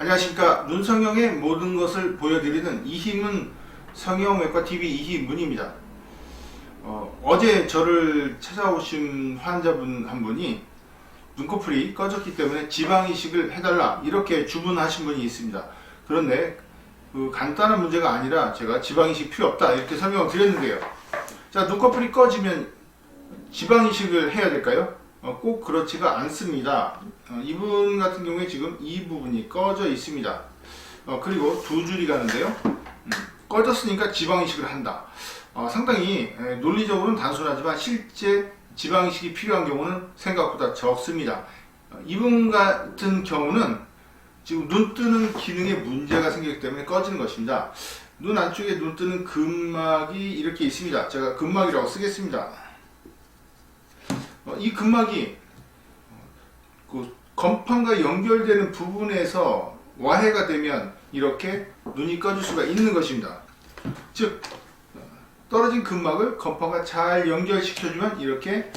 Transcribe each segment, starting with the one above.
안녕하십니까 눈성형의 모든 것을 보여드리는 이힘은 성형외과 TV 이희문입니다. 어, 제 저를 찾아오신 환자분 한 분이 눈꺼풀이 꺼졌기 때문에 지방 이식을 해달라 이렇게 주문하신 분이 있습니다. 그런데 그 간단한 문제가 아니라 제가 지방 이식 필요 없다 이렇게 설명을 드렸는데요. 자 눈꺼풀이 꺼지면 지방 이식을 해야 될까요? 어, 꼭 그렇지가 않습니다. 어, 이분 같은 경우에 지금 이 부분이 꺼져 있습니다. 어, 그리고 두 줄이 가는데요. 음, 꺼졌으니까 지방이식을 한다. 어, 상당히 에, 논리적으로는 단순하지만 실제 지방이식이 필요한 경우는 생각보다 적습니다. 어, 이분 같은 경우는 지금 눈 뜨는 기능에 문제가 생기기 때문에 꺼지는 것입니다. 눈 안쪽에 눈 뜨는 근막이 이렇게 있습니다. 제가 근막이라고 쓰겠습니다. 어, 이 근막이 그 건판과 연결되는 부분에서 와해가 되면 이렇게 눈이 꺼질 수가 있는 것입니다. 즉 어, 떨어진 근막을 건판과 잘 연결시켜주면 이렇게 예,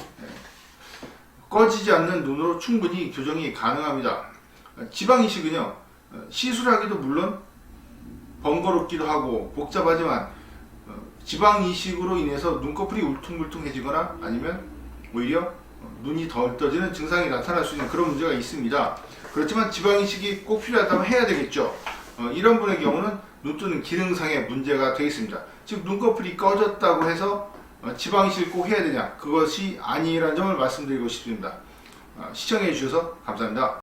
꺼지지 않는 눈으로 충분히 교정이 가능합니다. 어, 지방 이식은요 어, 시술하기도 물론 번거롭기도 하고 복잡하지만 어, 지방 이식으로 인해서 눈꺼풀이 울퉁불퉁해지거나 아니면 오히려 어, 눈이 덜 떠지는 증상이 나타날 수 있는 그런 문제가 있습니다. 그렇지만 지방 이식이 꼭 필요하다면 해야 되겠죠. 어, 이런 분의 경우는 눈 뜨는 기능상의 문제가 되겠습니다. 즉 눈꺼풀이 꺼졌다고 해서 어, 지방 이식을 꼭 해야 되냐? 그것이 아니라는 점을 말씀드리고 싶습니다. 어, 시청해 주셔서 감사합니다.